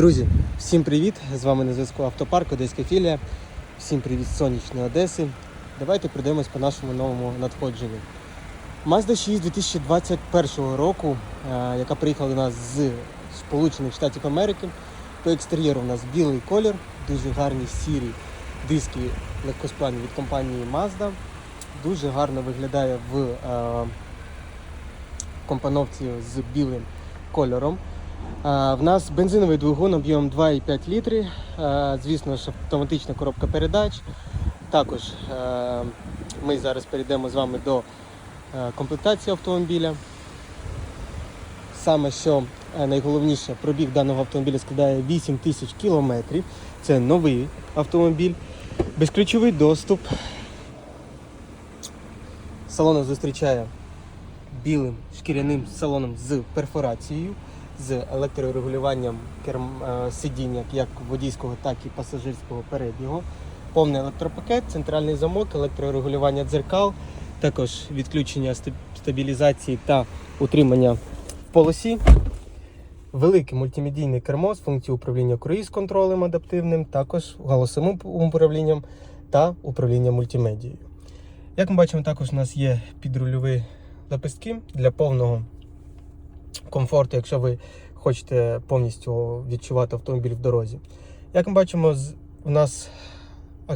Друзі, всім привіт! З вами на зв'язку Автопарк, Одеська філія. Всім привіт з сонячної Одеси. Давайте пройдемось по нашому новому надходженню. Mazda 6 2021 року, е, яка приїхала до нас з Сполучених Штатів Америки. По екстер'єру у нас білий колір, дуже гарні сірі диски легкосплавні від компанії Mazda. Дуже гарно виглядає в е, компоновці з білим кольором. В нас бензиновий двигун об'ємом 2,5 літри. Звісно ж, автоматична коробка передач. Також ми зараз перейдемо з вами до комплектації автомобіля. Саме що е, найголовніше, пробіг даного автомобіля складає 8 тисяч кілометрів. Це новий автомобіль, безключовий доступ. Салон зустрічає білим шкіряним салоном з перфорацією, з електрорегулюванням керм... е, сидіння як водійського, так і пасажирського переднього. Повний електропакет, центральний замок, електрорегулювання дзеркал, також відключення стабілізації та утримання в полосі. Велике мультимедійне кермо з функцією управління круїз-контролем адаптивним, також голосовим управлінням та управління мультимедією. Як ми бачимо, також у нас є підрульові лепестки для повного комфорту, якщо ви хочете повністю відчувати автомобіль в дорозі. Як ми бачимо, у нас е,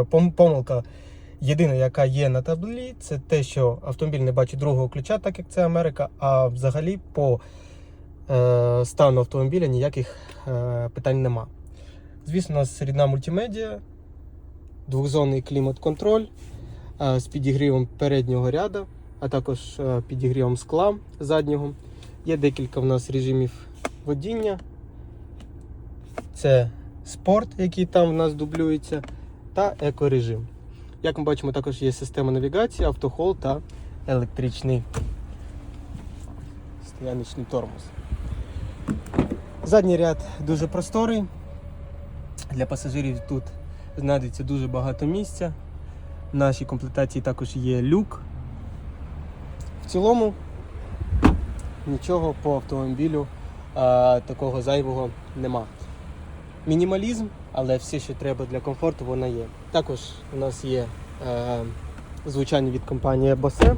пом- помилка єдина, яка є на таблі, це те, що автомобіль не бачить другого ключа, так як це Америка, а взагалі по е, стану автомобіля ніяких е, питань нема. Звісно, у нас рідна мультимедіа, двохзонний клімат-контроль з підігрівом переднього ряду, а також підігрівом скла заднього. Є декілька в нас режимів водіння. Це спорт, який там в нас дублюється, та екорежим. Як ми бачимо, також є система навігації, автохол та електричний стояночний тормоз. Задній ряд дуже просторий. Для пасажирів тут знайдеться дуже багато місця. В нашій комплектації також є люк. В цілому нічого по автомобілю а, такого зайвого нема. Мінімалізм, але все, що треба для комфорту, воно є. Також у нас є е, звучання від компанії Bose.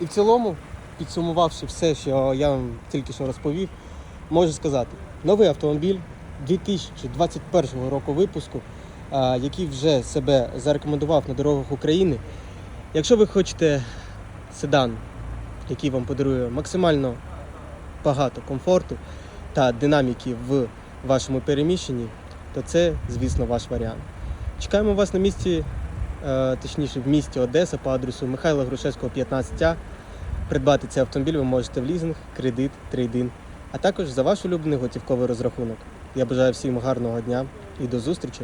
І в цілому, підсумувавши все, що я вам тільки що розповів, можу сказати, новий автомобіль 2021 року випуску, а, який вже себе зарекомендував на дорогах України. Якщо ви хочете седан, який вам подарує максимально багато комфорту та динаміки в вашому переміщенні, то це, звісно, ваш варіант. Чекаємо вас на місці, е, точніше в місті Одеса по адресу Михайла Грушевського, 15А. Придбати цей автомобіль ви можете в лізинг, кредит, трейдин, а також за ваш улюблений готівковий розрахунок. Я бажаю всім гарного дня і до зустрічі!